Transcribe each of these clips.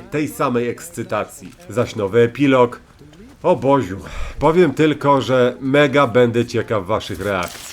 tej samej ekscytacji. Zaś nowy epilog. O Boziu, powiem tylko, że mega będę ciekaw waszych reakcji.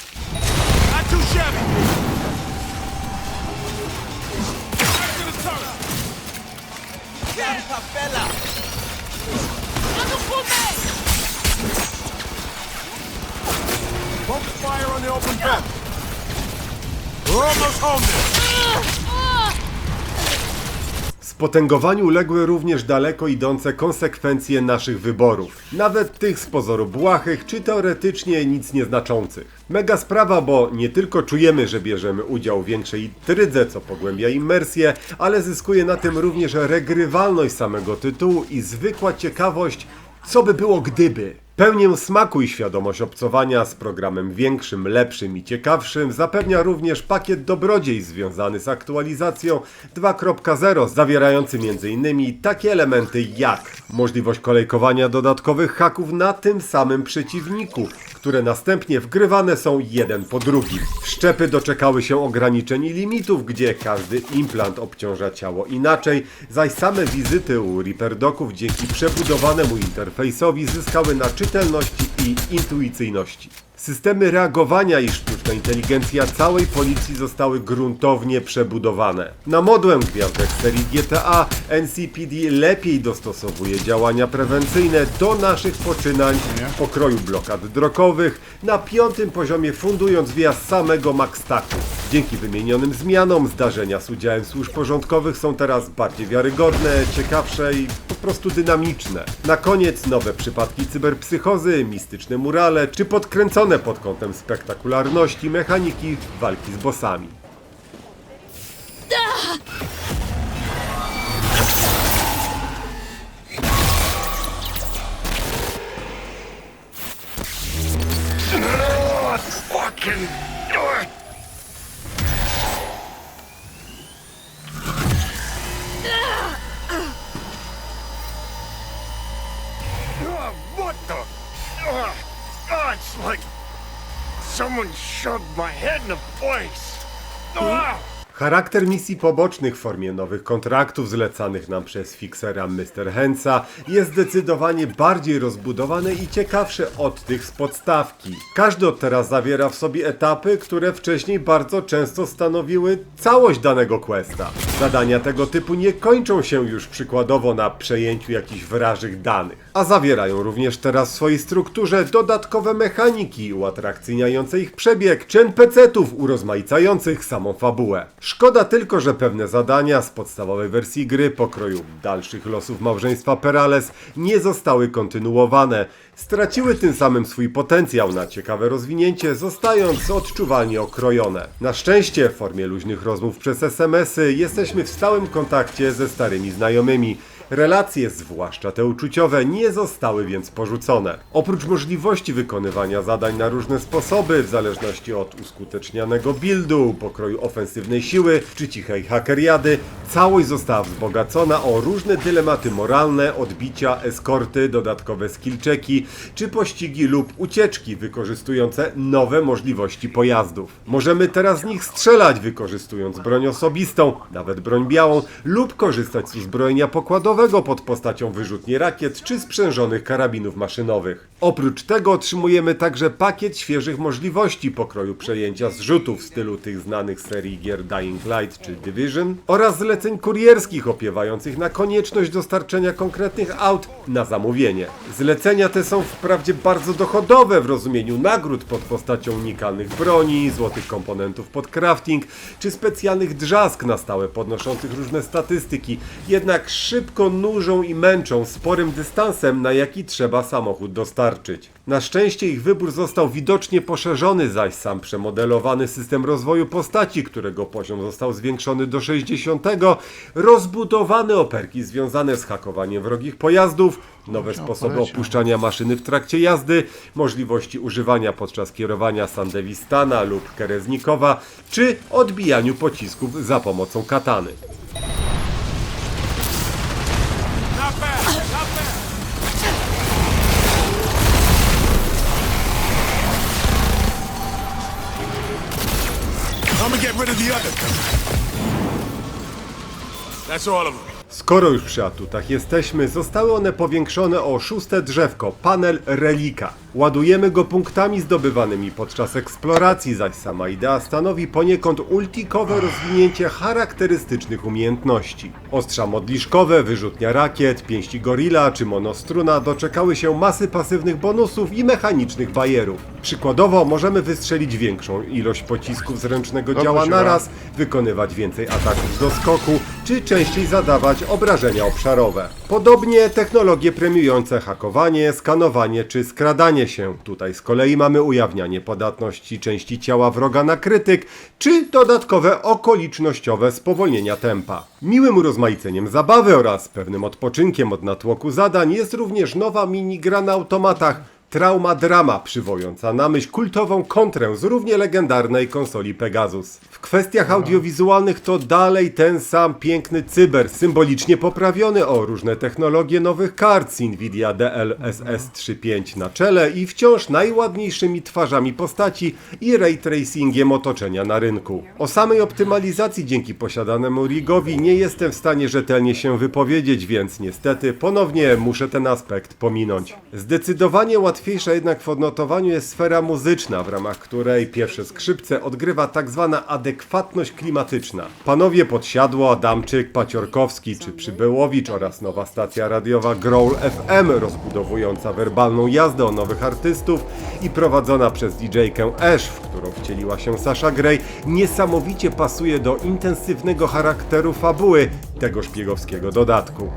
Spotęgowaniu uległy również daleko idące konsekwencje naszych wyborów, nawet tych z pozoru błahych czy teoretycznie nic nieznaczących. Mega sprawa, bo nie tylko czujemy, że bierzemy udział w większej trydze, co pogłębia imersję, ale zyskuje na tym również regrywalność samego tytułu i zwykła ciekawość, co by było gdyby. Pełnię smaku i świadomość obcowania z programem większym, lepszym i ciekawszym zapewnia również pakiet dobrodziej związany z aktualizacją 2.0, zawierający m.in. takie elementy jak możliwość kolejkowania dodatkowych haków na tym samym przeciwniku, które następnie wgrywane są jeden po drugim. Wszczepy doczekały się ograniczeń i limitów, gdzie każdy implant obciąża ciało inaczej, zaś same wizyty u Reaper Doców dzięki przebudowanemu interfejsowi zyskały na czytelności i intuicyjności. Systemy reagowania i sztuczna inteligencja całej policji zostały gruntownie przebudowane. Na modłę gwiazdek serii GTA NCPD lepiej dostosowuje działania prewencyjne do naszych poczynań w pokroju blokad drogowych na piątym poziomie fundując wjazd samego Maxtaku. Dzięki wymienionym zmianom zdarzenia z udziałem służb porządkowych są teraz bardziej wiarygodne, ciekawsze i po prostu dynamiczne. Na koniec nowe przypadki cyberpsychozy, mistyczne murale czy podkręcone pod kątem spektakularności mechaniki walki z bossami. Someone Ah! Charakter misji pobocznych w formie nowych kontraktów zlecanych nam przez fixera Mr. Hensa jest zdecydowanie bardziej rozbudowany i ciekawszy od tych z podstawki. Każdy od teraz zawiera w sobie etapy, które wcześniej bardzo często stanowiły całość danego questa. Zadania tego typu nie kończą się już przykładowo na przejęciu jakichś wrażych danych, a zawierają również teraz w swojej strukturze dodatkowe mechaniki uatrakcyjniające ich przebieg, czy NPC-ów urozmaicających samą fabułę. Szkoda tylko, że pewne zadania z podstawowej wersji gry pokroju dalszych losów małżeństwa Perales nie zostały kontynuowane. Straciły tym samym swój potencjał na ciekawe rozwinięcie, zostając odczuwalnie okrojone. Na szczęście w formie luźnych rozmów przez SMS-y jesteśmy w stałym kontakcie ze starymi znajomymi. Relacje, zwłaszcza te uczuciowe, nie zostały więc porzucone. Oprócz możliwości wykonywania zadań na różne sposoby, w zależności od uskutecznianego buildu, pokroju ofensywnej siły czy cichej hakeriady, całość została wzbogacona o różne dylematy moralne, odbicia, eskorty, dodatkowe skillczeki czy pościgi lub ucieczki wykorzystujące nowe możliwości pojazdów. Możemy teraz z nich strzelać wykorzystując broń osobistą, nawet broń białą, lub korzystać z uzbrojenia pokładowego pod postacią wyrzutni rakiet czy sprzężonych karabinów maszynowych. Oprócz tego otrzymujemy także pakiet świeżych możliwości pokroju przejęcia zrzutów w stylu tych znanych serii gier Dying Light czy Division oraz zleceń kurierskich opiewających na konieczność dostarczenia konkretnych aut na zamówienie. Zlecenia te są wprawdzie bardzo dochodowe w rozumieniu nagród pod postacią unikalnych broni, złotych komponentów pod crafting czy specjalnych drzask na stałe podnoszących różne statystyki, jednak szybko nużą i męczą sporym dystansem, na jaki trzeba samochód dostarczyć. Na szczęście ich wybór został widocznie poszerzony, zaś sam przemodelowany system rozwoju postaci, którego poziom został zwiększony do 60, rozbudowane operki związane z hakowaniem wrogich pojazdów, nowe sposoby opuszczania maszyny w trakcie jazdy, możliwości używania podczas kierowania Sandewistana lub Kereznikowa, czy odbijaniu pocisków za pomocą katany. Get rid of the other. That's all of them. Skoro już przy atutach jesteśmy, zostały one powiększone o szóste drzewko, panel relika. Ładujemy go punktami zdobywanymi podczas eksploracji, zaś sama idea stanowi poniekąd ultikowe rozwinięcie charakterystycznych umiejętności. Ostrza modliszkowe, wyrzutnia rakiet, pięści gorilla czy monostruna doczekały się masy pasywnych bonusów i mechanicznych bajerów. Przykładowo możemy wystrzelić większą ilość pocisków z ręcznego działa naraz, wykonywać więcej ataków z doskoku, czy częściej zadawać obrażenia obszarowe. Podobnie technologie premiujące hakowanie, skanowanie czy skradanie się. Tutaj z kolei mamy ujawnianie podatności części ciała wroga na krytyk, czy dodatkowe okolicznościowe spowolnienia tempa. Miłym urozmaiceniem zabawy oraz pewnym odpoczynkiem od natłoku zadań jest również nowa minigra na automatach, Trauma Drama, przywołująca na myśl kultową kontrę z równie legendarnej konsoli Pegasus. W kwestiach audiowizualnych to dalej ten sam piękny cyber, symbolicznie poprawiony o różne technologie nowych kart z Nvidia DLSS 3.5 na czele i wciąż najładniejszymi twarzami postaci i ray tracingiem otoczenia na rynku. O samej optymalizacji dzięki posiadanemu rigowi nie jestem w stanie rzetelnie się wypowiedzieć, więc niestety ponownie muszę ten aspekt pominąć. Zdecydowanie łatwiejsza jednak w odnotowaniu jest sfera muzyczna, w ramach której pierwsze skrzypce odgrywa tak zwana adekwatność klimatyczna. Panowie Podsiadło, Adamczyk, Paciorkowski czy Przybyłowicz oraz nowa stacja radiowa Growl FM rozbudowująca werbalną jazdę o nowych artystów i prowadzona przez DJ-kę Ash, w którą wcieliła się Sasha Grey, niesamowicie pasuje do intensywnego charakteru fabuły tego szpiegowskiego dodatku.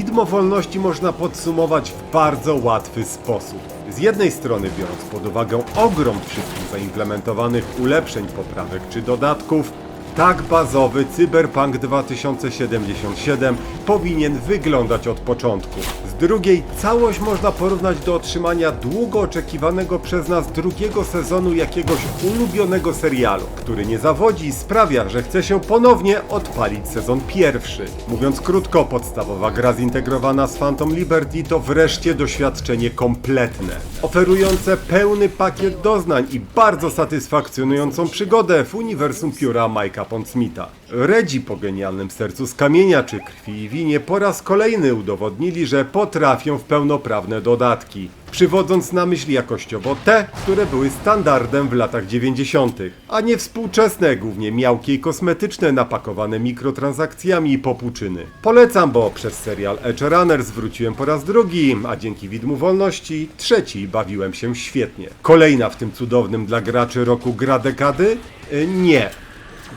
Widmo wolności można podsumować w bardzo łatwy sposób. Z jednej strony biorąc pod uwagę ogrom wszystkich zaimplementowanych ulepszeń, poprawek czy dodatków, tak bazowy Cyberpunk 2077 powinien wyglądać od początku. Drugiej, całość można porównać do otrzymania długo oczekiwanego przez nas drugiego sezonu jakiegoś ulubionego serialu, który nie zawodzi i sprawia, że chce się ponownie odpalić sezon pierwszy. Mówiąc krótko, podstawowa gra zintegrowana z Phantom Liberty to wreszcie doświadczenie kompletne, oferujące pełny pakiet doznań i bardzo satysfakcjonującą przygodę w uniwersum pióra Mike'a Pondsmitha. Redzi po genialnym sercu z kamienia czy krwi i winie po raz kolejny udowodnili, że potrafią w pełnoprawne dodatki, przywodząc na myśl jakościowo te, które były standardem w latach 90., a nie współczesne, głównie miałkie i kosmetyczne, napakowane mikrotransakcjami i popłuczyny. Polecam, bo przez serial Edge Runners wróciłem po raz drugi, a dzięki Widmu Wolności trzeci bawiłem się świetnie. Kolejna w tym cudownym dla graczy roku gra dekady? Y, Nie.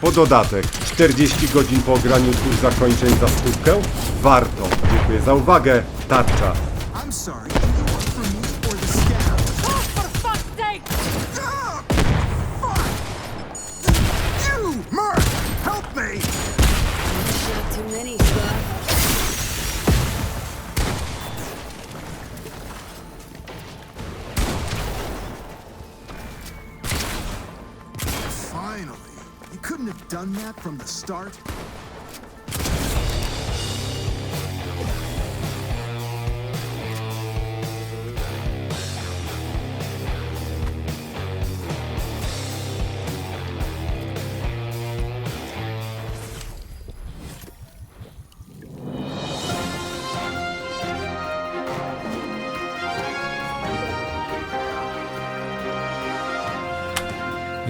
Po dodatek 40 godzin po ograniu dwóch zakończeń za stówkę? Warto. Dziękuję za uwagę. Tarcza. Finally. You couldn't have done that from the start?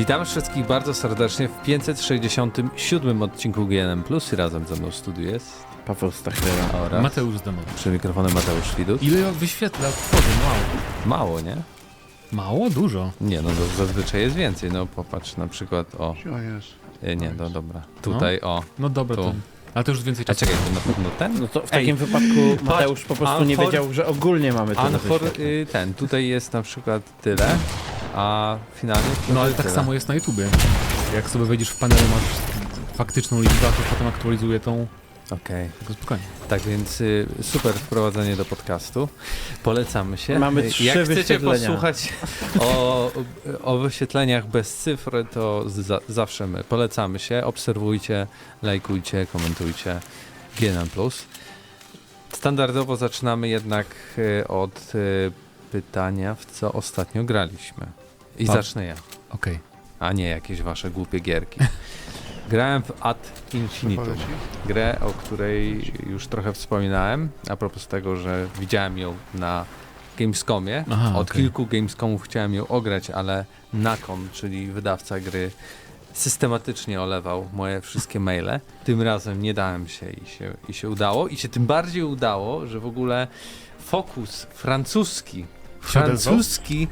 Witam wszystkich bardzo serdecznie w 567 odcinku GNM Plus i razem ze mną w studiu jest Paweł Stachera. oraz Mateusz Zdemowy. przy mikrofonem Mateusz Widut. Ile wyświetla tworzy? Mało. Mało, nie? Mało? Dużo. Nie, no to zazwyczaj jest więcej. No popatrz na przykład o. E, Nie, no dobra. Tutaj o. No dobra, Tu. to... Ale to już więcej A czasu. czekaj, to na pewno ten? No to w Ej, takim wypadku Mateusz po prostu nie Anfor- wiedział, że ogólnie mamy tyle Anfor wyświetleń. y, ten. Tutaj jest na przykład tyle, a finalnie. No ale tak tyle. samo jest na YouTubie. Jak sobie wejdziesz w panelu, masz faktyczną liczbę, a to potem aktualizuje tą Okej. Spokojnie. Tak więc y, super wprowadzenie do podcastu. Polecamy się. Mamy Y, trzy Jak chcecie posłuchać o, o wyświetleniach bez cyfr, to za, zawsze my. Polecamy się. Obserwujcie, lajkujcie, komentujcie. GNM+. Standardowo zaczynamy jednak y, od y, pytania, w co ostatnio graliśmy. I zacznę ja, Okej. a nie jakieś wasze głupie gierki. Grałem w Ad Infinitum. Grę, o której już trochę wspominałem, a propos tego, że widziałem ją na Gamescomie. Aha, Od okej. kilku Gamescomów chciałem ją ograć, ale Nacon, czyli wydawca gry, systematycznie olewał moje wszystkie maile. Tym razem nie dałem się i, się i się udało. I się tym bardziej udało, że w ogóle Focus francuski, francuski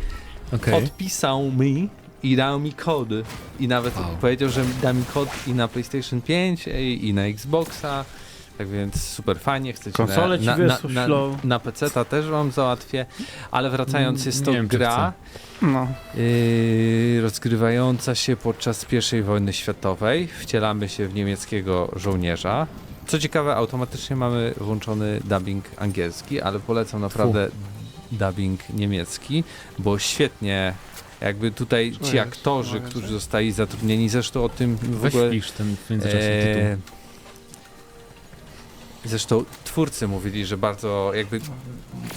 Okej. odpisał mi i dał mi kody. I nawet Wow. powiedział, że da mi kod i na PlayStation 5 i, na Xboxa. Tak więc super fajnie, chcecie Konsole ci na, na, na, wyślą. na PC też wam załatwię, ale wracając jest to wiem, gra No. yy, rozgrywająca się podczas I wojny światowej. Wcielamy się w niemieckiego żołnierza. Co ciekawe, automatycznie mamy włączony dubbing angielski, ale polecam naprawdę dubbing niemiecki, bo świetnie jakby tutaj ci aktorzy, którzy zostali zatrudnieni, zresztą o tym w Weź ogóle... wpisz ten w międzyczasie e, tytuł. Zresztą twórcy mówili, że bardzo jakby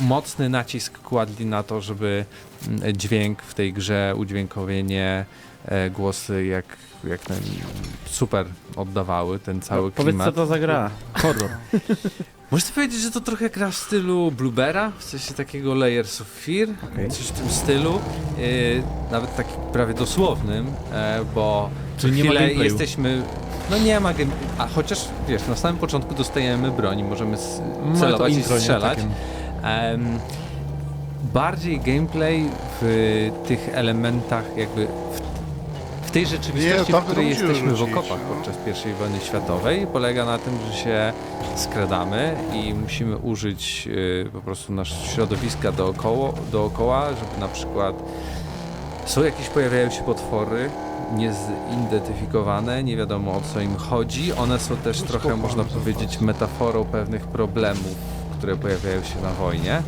mocny nacisk kładli na to, żeby mm, dźwięk w tej grze, udźwiękowienie, e, głosy jak, jak ten super oddawały ten cały No, Powiedz co klimat. to za gra. Horror. Możesz powiedzieć, że to trochę gra w stylu Bluebera, w sensie takiego Layers of Fear, Okej. coś w tym stylu, e, nawet taki prawie dosłownym, e, bo Czyli nie ma chwilę gameplayu. jesteśmy, no nie ma game, a chociaż wiesz, na samym początku dostajemy broń, możemy celować i intro, strzelać. Bardziej gameplay w tych elementach jakby tej rzeczywistości, tam w której jesteśmy w rzucić, okopach no. podczas I wojny światowej polega na tym, że się skradamy i musimy użyć y, po prostu nasz środowiska dookoła, dookoła, żeby na przykład są jakieś, pojawiają się potwory niezidentyfikowane, nie wiadomo o co im chodzi. One są też trochę, można powiedzieć, metaforą pewnych problemów, które pojawiają się na wojnie.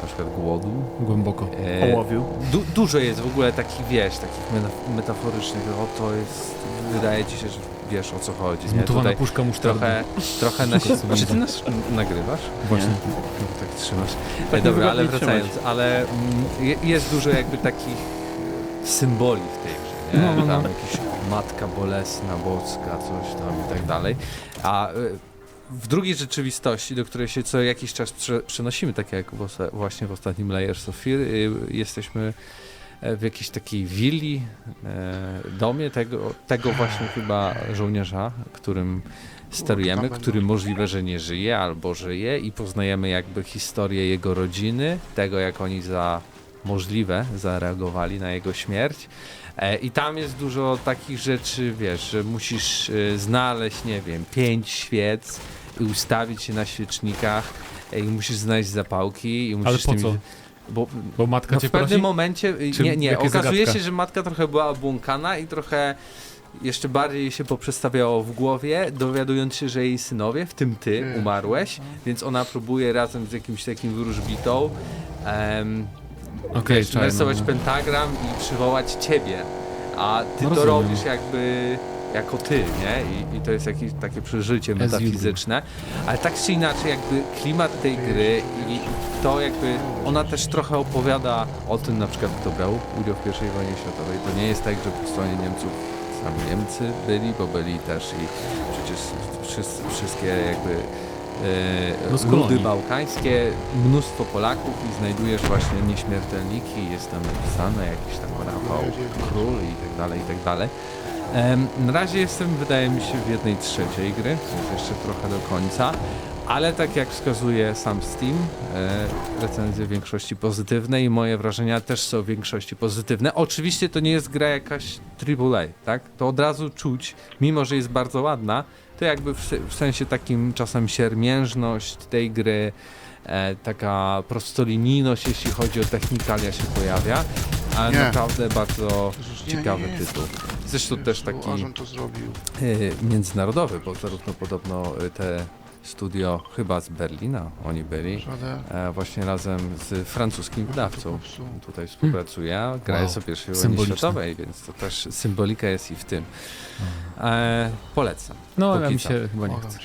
Na przykład głodu. Głęboko. E, Ołowiu. du dużo jest w ogóle takich, wiesz, takich meta- metaforycznych, o to jest, wydaje ci się, że wiesz o co chodzi. Nie? Zmutowana Tutaj puszka musztardy. trochę, trochę na Czy ty nie nas nagrywasz? Właśnie. No, tak trzymasz. Tak E, Dobra, ale wracając, ale mm, je- jest dużo jakby takich symboli w tej grze, nie? No, no, no. Tam jakiś matka bolesna, boska, coś tam i tak dalej. A y, w drugiej rzeczywistości, do której się co jakiś czas prze, przenosimy, tak jak właśnie w ostatnim Layers of Fear, y, jesteśmy e, w jakiejś takiej willi, e, domie tego, tego właśnie chyba żołnierza, którym sterujemy, który możliwe, że nie żyje albo żyje i poznajemy jakby historię jego rodziny, tego jak oni za możliwe zareagowali na jego śmierć. E, I tam jest dużo takich rzeczy, wiesz, że musisz e, znaleźć, nie wiem, pięć świec i ustawić się na świecznikach e, i musisz znaleźć zapałki i musisz po tymi- co? Bo Bo matka no cię w pewnym prosi? momencie, Czy nie, nie, okazuje zagadka? się, że matka trochę była obłąkana i trochę jeszcze bardziej się poprzestawiało w głowie, dowiadując się, że jej synowie, w tym ty, Mm. umarłeś, więc ona próbuje razem z jakimś takim wróżbitą um, Okej, czarno, narysować no. pentagram i przywołać ciebie, a ty to robisz jakby jako ty, nie? I, I to jest jakieś takie przeżycie metafizyczne, ale tak czy inaczej jakby klimat tej gry i to jakby ona też trochę opowiada o tym na przykład kto brał udział w I wojnie światowej. To nie jest tak, że po stronie Niemców sami Niemcy byli, bo byli też i przecież wszyscy, wszystkie jakby No e, ludy kolonii. bałkańskie, mnóstwo Polaków i znajdujesz właśnie nieśmiertelniki, jest tam napisane jakiś tam Rafał Król i tak dalej, i tak dalej. Na razie jestem, wydaje mi się, w jednej trzeciej gry, jest jeszcze trochę do końca, ale tak jak wskazuje sam Steam, e, recenzje w większości pozytywne i moje wrażenia też są w większości pozytywne. Oczywiście to nie jest gra jakaś AAA, tak? To od razu czuć, mimo że jest bardzo ładna, to jakby w, w sensie takim czasem siermiężność tej gry, e, taka prostolinijność, jeśli chodzi o technikalia się pojawia. ale Nie. naprawdę bardzo nie, ciekawy nie, nie. tytuł. Zresztą też taki Aż on to zrobił. e, międzynarodowy, bo zarówno podobno e, te studio chyba z Berlina oni byli, e, właśnie razem z francuskim wydawcą tutaj współpracuje. Gra Wow. jest o pierwszej wojnie światowej, więc to też symbolika jest i w tym. E, polecam. No, ale mi co. się chyba nie chce.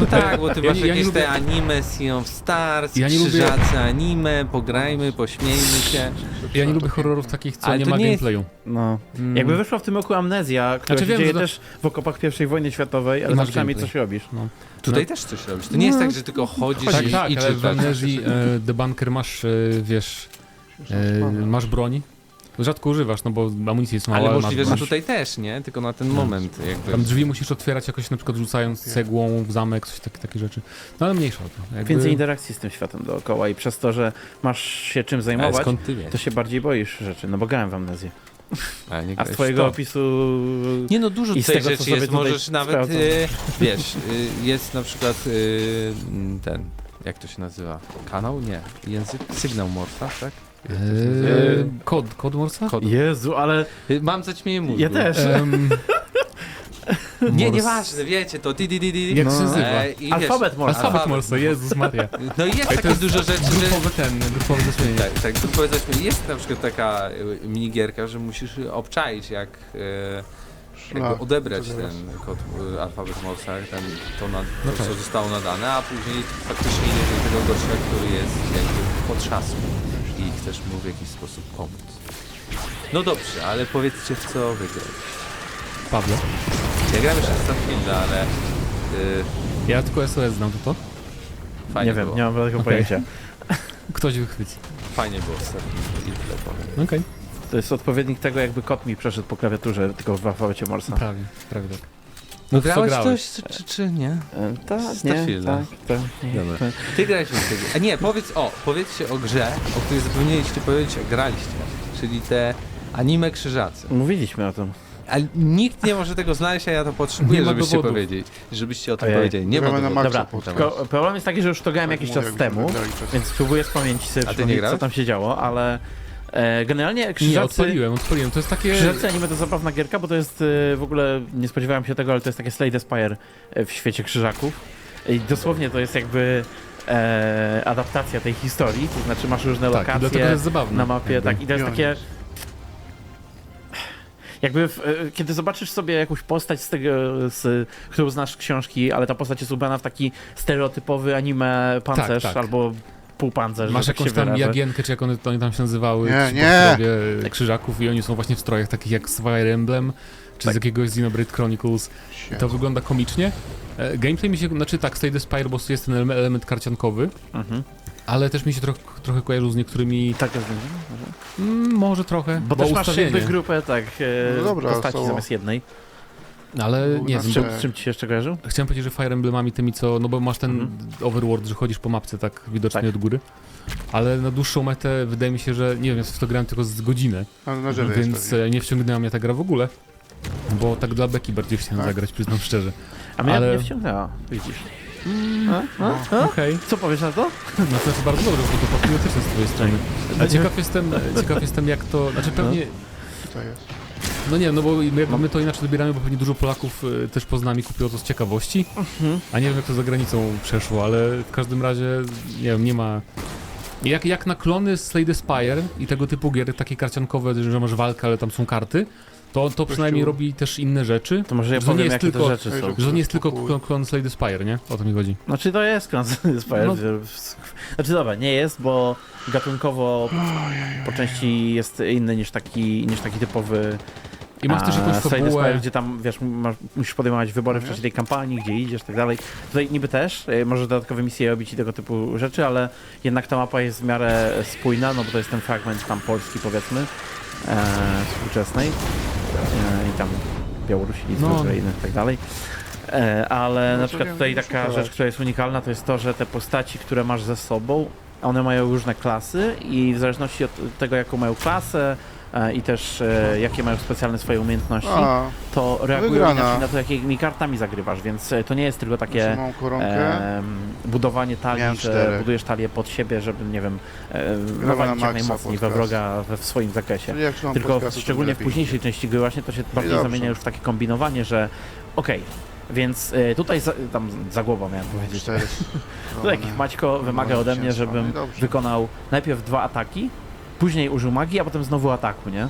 No tak, bo ty masz nie- ja nie jakieś lubię- te anime, Sea of Stars, Ja nie lubię- krzyżacy anime, pograjmy, pośmiejmy się. Ja nie lubię horrorów takich, co Ale nie to ma nie jest- gameplayu. No. Mm. Jakby wyszła w tym roku Amnezja, która Znaczy się wiem, dzieje że to- też w okopach pierwszej wojny światowej, ale masz przynajmniej gameplay. coś robisz. Tutaj też coś robisz. To nie jest tak, że tylko chodzisz Tak, i, tak, i ale w czytasz. Amnezji e, The Bunker masz, e, wiesz, e, masz broń. Rzadko używasz, no bo amunicji jest mało, Ale możliwe, że masz. tutaj też, nie? Tylko na ten moment jakby. Tam drzwi musisz otwierać jakoś na przykład rzucając cegłą w zamek, coś tak, takie rzeczy. No ale mniejsza o to. Jakby... Więcej interakcji z tym światem dookoła i przez to, że masz się czym Ale zajmować, skąd ty wiesz? to się bardziej boisz rzeczy, no bo grałem w Amnezję. Ale nie A z twojego to. opisu... Nie no, dużo I z tego, co rzeczy sobie jest. Możesz nawet, y, wiesz, y, jest na przykład y, ten, jak to się nazywa? Kanał? Nie. Język? Sygnał Morsa, tak? Jak to się nazywa? Eee, kod, kod Morsa? Kod. Jezu, ale Mam zaćmienie mózgu. ja też. Em, Nie, nieważne, wiecie, to di, di, di, di. Jak się No. nazywa? E, i wiesz, Alfabet Morsa. Alfabet Morsa, Jezus Maria. No i jest Ej, takie jest dużo rzeczy, że... Grupowy ten, grupowe zesłanie. Tak, tak, tu powiedzmy, jest na przykład taka y, minigierka, że musisz obczaić, jak e, jakby Szlak. odebrać ten kod y, alfabet Morsa, ten, to, na, No to tak. co zostało nadane, a później faktycznie idziesz do tego gościa, który jest jakby pod trzasku i chcesz mu w jakiś sposób pomóc. No dobrze, ale powiedzcie w co wygrać. Pawle. Ja gram jeszcze w Starfielda, ale y, Ja tylko SOS znam, to to? fajnie Nie wiem, było. nie mam żadnego Okej. pojęcia. Ktoś wychwyci. Fajnie było w Starfieldzie i tyle powiem. Okej, To jest odpowiednik tego, jakby kot mi przeszedł po klawiaturze, tylko w alfabecie Morsa. prawie, prawie tak. No w co grałeś grałeś? coś, czy, czy, nie? E, Tak, nie, Starfielda. tak, tak. Dobra. Ty grałeś w tego. A nie, powiedz o, powiedzcie o grze, o której zapomnieliście powiedzieć, a graliście. Czyli te anime krzyżacy. Mówiliśmy o tym. Ale nikt nie może tego znaleźć, a ja to potrzebuję, Nie ma żebyście dowodów. powiedzieli. Żebyście o tym Ojej. powiedzieli. Nie ma Gramy na dowodów. Dobra. Tylko problem jest taki, że już to grałem Tak jakiś mówię, czas temu, więc próbuję z pamięci sobie A ty nie przypomnieć, co grałeś? tam się działo, ale e, generalnie Nie, krzyżacy... odpaliłem, odpaliłem. To jest takie... Krzyżacy anime to zabawna gierka, bo to jest e, w ogóle, nie spodziewałem się tego, ale to jest takie Slay the Spire e, w świecie krzyżaków. I dosłownie to jest jakby e, adaptacja tej historii, to znaczy masz różne Tak, i dlatego to lokacje jest zabawne. na mapie, jakby. tak, i to jest takie... Jakby, w, e, kiedy zobaczysz sobie jakąś postać z tego, z, którą znasz z książki, ale ta postać jest ubrana w taki stereotypowy anime pancerz tak. albo półpancerz, Masz tak jakąś tam wyrażę. jagienkę, czy jak one, oni tam się nazywały, Nie, nie. bohaterowie krzyżaków i oni są właśnie w strojach takich jak z Fire Emblem, czy Tak. z jakiegoś Xenoblade Chronicles. I to wygląda komicznie. E, Gameplay mi się, znaczy tak, Stay the Spire, bo jest ten ele- element karciankowy, Mhm. Ale też mi się troch, trochę kojarzył z niektórymi, Tak jest. mm, może trochę, Bo, też masz ustawienie. jakby grupę, tak, e, No dobra, postaci to- zamiast jednej. Ale nie Z wiem, Z czym, bo Eee. z czym ci się jeszcze kojarzył? chciałem powiedzieć, że Fire Emblemami tymi co, no bo masz ten Mhm. overworld, że chodzisz po mapce tak widocznie Tak. od góry. Ale na dłuższą metę wydaje mi się, że nie wiem, w to grałem tylko z godzinę, A na drzewie więc jest pewnie. e, nie wciągnęła mnie ta gra w ogóle. Bo tak dla beki bardziej chciałem Tak? zagrać, przyznam szczerze. A mnie Ale- nie wciągnęła, widzisz. A? A? A? Okej. Co powiesz na to? No to jest bardzo dobrze, bo to patriotyczne z twojej strony. A ciekaw jestem, ciekaw jestem jak to, znaczy pewnie, To jest. no nie, no bo jakby my to inaczej odbieramy, bo pewnie dużo Polaków e, też poza nami kupiło to z ciekawości, a nie wiem jak to za granicą przeszło, ale w każdym razie, nie wiem, nie ma... Jak, jak na klony Slay the Spire i tego typu gier, takie karciankowe, że masz walkę, ale tam są karty, to, to przynajmniej robi też inne rzeczy. To może ja Że to nie powiem, jest jakie tylko- te rzeczy są. Że to nie jest tylko Slay the Spire, nie? O to mi chodzi. Znaczy to jest Spire. No. Znaczy dobra, nie jest, bo gatunkowo po części jest inny niż taki, niż taki typowy I masz też jakąś Slay the Spire, fabułę. gdzie tam, wiesz, masz, musisz podejmować wybory w czasie tej kampanii, gdzie idziesz, tak dalej. Tutaj niby też, e, możesz dodatkowe misje robić i tego typu rzeczy, ale jednak ta mapa jest w miarę spójna, no bo to jest ten fragment tam Polski, powiedzmy, e, współczesnej i tam Białorusi, Litwy, No. Ukrainy i tak dalej. E, ale No na przykład tutaj taka rzecz, która jest unikalna, to jest to, że te postaci, które masz ze sobą, one mają różne klasy i w zależności od tego, jaką mają klasę, e, i też e, jakie mają specjalne swoje umiejętności, A, to reagują wygrana. inaczej na to, jakimi kartami zagrywasz, więc e, to nie jest tylko takie koronkę. em, budowanie talii, Miałem że cztery. budujesz talię pod siebie, żeby, nie wiem, e, na nawalić jak maksa najmocniej we podcast. wroga we w swoim zakresie. Czyli jak mam Tylko podcastu, to szczególnie w lepiej późniejszej części gry właśnie to się bardziej dobrze. zamienia już w takie kombinowanie, że okej, więc e, tutaj za, tam za głową miałem powiedzieć. Cztery. Tutaj jakiś Maćko wymaga ode mnie, no żebym wykonał najpierw dwa ataki, później użył magii, a potem znowu ataku, nie?